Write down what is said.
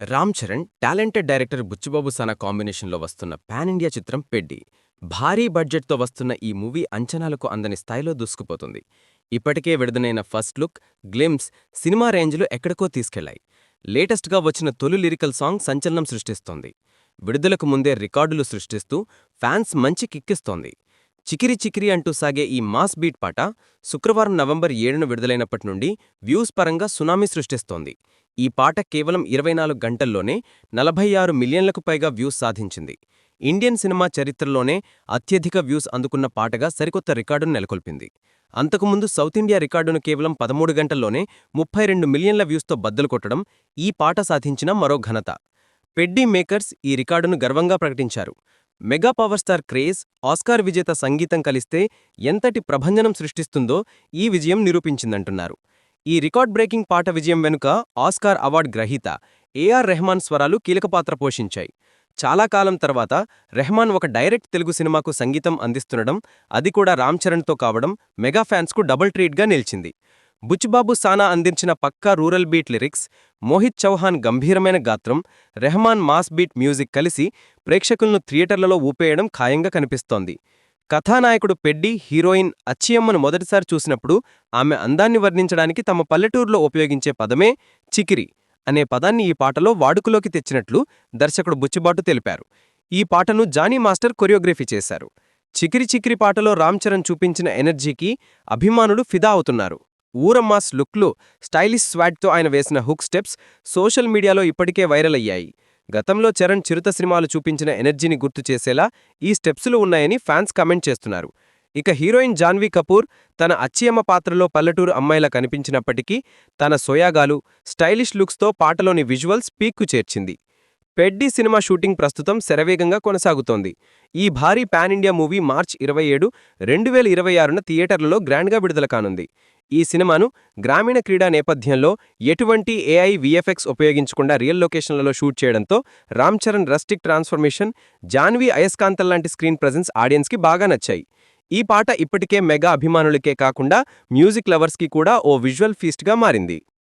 Ram Charan talented director Buchibabu Sana కాంబినేషన్లో వస్తున్న pan India చిత్రం పెడ్డి. భారీ బడ్జెట్తో వస్తున్న ఈ మూవీ అంచనాలకు అందని స్థాయిలో దూసుకుపోతుంది. ఇప్పటికే విడుదలైన ఫస్ట్ లుక్ గ్లిమ్స్ సినిమా రేంజ్లో ఎక్కడికో తీసుకెళ్ళాయి. లేటెస్ట్గా వచ్చిన తొలి లిరికల్ సాంగ్ సంచలనం సృష్టిస్తోంది. విడుదలకు ముందే రికార్డులు సృష్టిస్తూ ఫ్యాన్స్ మంచి కిక్కిస్తోంది. చికిరి చికిరి అంటూ సాగే ఈ మాస్ బీట్ పాట శుక్రవారం నవంబర్ ఏడున విడుదలైనప్పటి నుండి వ్యూస్ పరంగా సునామీ సృష్టిస్తోంది. ఈ పాట కేవలం ఇరవై నాలుగు గంటల్లోనే నలభై ఆరు మిలియన్లకు పైగా వ్యూస్ సాధించింది. ఇండియన్ సినిమా చరిత్రలోనే అత్యధిక వ్యూస్ అందుకున్న పాటగా సరికొత్త రికార్డును నెలకొల్పింది. అంతకుముందు సౌత్ ఇండియా రికార్డును కేవలం పదమూడు గంటల్లోనే ముప్పై రెండు మిలియన్ల వ్యూస్తో బద్దలు కొట్టడం ఈ పాట సాధించిన మరో ఘనత. పెడ్డీ మేకర్స్ ఈ రికార్డును గర్వంగా ప్రకటించారు. Mega power star craze Oscar విజేత సంగీతం కలిస్తే ఎంతటి ప్రభంజనం సృష్టిస్తుందో ఈ విజయం నిరూపించిందంటున్నారు. ఈ రికార్డ్ బ్రేకింగ్ పాట విజయం వెనుక ఆస్కార్ అవార్డ్ గ్రహీత ఏఆర్ రెహమాన్ స్వరాలు కీలక పాత్ర పోషించాయి. చాలా కాలం తర్వాత రెహమాన్ ఒక డైరెక్ట్ తెలుగు సినిమాకు సంగీతం అందిస్తుండడం అది కూడా రామ్ చరణ్తో కావడం మెగా ఫ్యాన్స్కు డబుల్ ట్రీట్గా నిలిచింది. బుచ్చిబాబు సానా అందించిన పక్కా rural beat lyrics Mohit Chauhan గంభీరమైన గాత్రం రెహమాన్ మాస్ బీట్ మ్యూజిక్ కలిసి ప్రేక్షకులను థియేటర్లలో ఊపేయడం ఖాయంగా కనిపిస్తోంది. కథానాయకుడు పెడ్డి హీరోయిన్ అచ్చియమ్మను మొదటిసారి చూసినప్పుడు ఆమె అందాన్ని వర్ణించడానికి తమ పల్లెటూరులో ఉపయోగించే పదమే చికిరి అనే పదాన్ని ఈ పాటలో వాడుకలోకి తెచ్చినట్లు దర్శకుడు బుచ్చిబాటు తెలిపారు. ఈ పాటను జానీ మాస్టర్ కొరియోగ్రఫీ చేశారు. చికిరి చికిరి పాటలో రామ్ చరణ్ చూపించిన ఎనర్జీకి అభిమానులు ఫిదా అవుతున్నారు. ఊరమ్మాస్ లుక్లు స్టైలిష్ స్వాట్తో ఆయన వేసిన హుక్ స్టెప్స్ సోషల్ మీడియాలో ఇప్పటికే వైరల్ అయ్యాయి. గతంలో చరణ్ చిరుత సినిమాలు చూపించిన ఎనర్జీని గుర్తు చేసేలా ఈ స్టెప్స్లు ఉన్నాయని ఫ్యాన్స్ కమెంట్ చేస్తున్నారు. ఇక హీరోయిన్ జాన్వీ కపూర్ తన అచ్చియమ్మ పాత్రలో పల్లెటూరు అమ్మాయిలా కనిపించినప్పటికీ తన సోయాగాలు స్టైలిష్ లుక్స్తో పాటలోని విజువల్స్ పీక్కు చేర్చింది. పెడ్డి సినిమా షూటింగ్ ప్రస్తుతం శరవేగంగా కొనసాగుతోంది. ఈ భారీ పాన్ ఇండియా మూవీ మార్చ్ ఇరవై ఏడు రెండు వేల ఇరవై ఆరున థియేటర్లలో గ్రాండ్గా విడుదల కానుంది. ఈ సినిమాను గ్రామీణ క్రీడా నేపథ్యంలో ఎటువంటి ఏఐ విఎఫ్ఎక్స్ ఉపయోగించకుండా రియల్ లొకేషన్లలో షూట్ చేయడంతో రామ్ చరణ్ రస్టిక్ ట్రాన్స్ఫర్మేషన్ జాన్వీ అయస్కాంతల్ లాంటి స్క్రీన్ ప్రజెన్స్ ఆడియన్స్కి బాగా నచ్చాయి. ఈ పాట ఇప్పటికే మెగా అభిమానులకే కాకుండా మ్యూజిక్ లవర్స్కి కూడా ఓ విజువల్ ఫీస్ట్గా మారింది.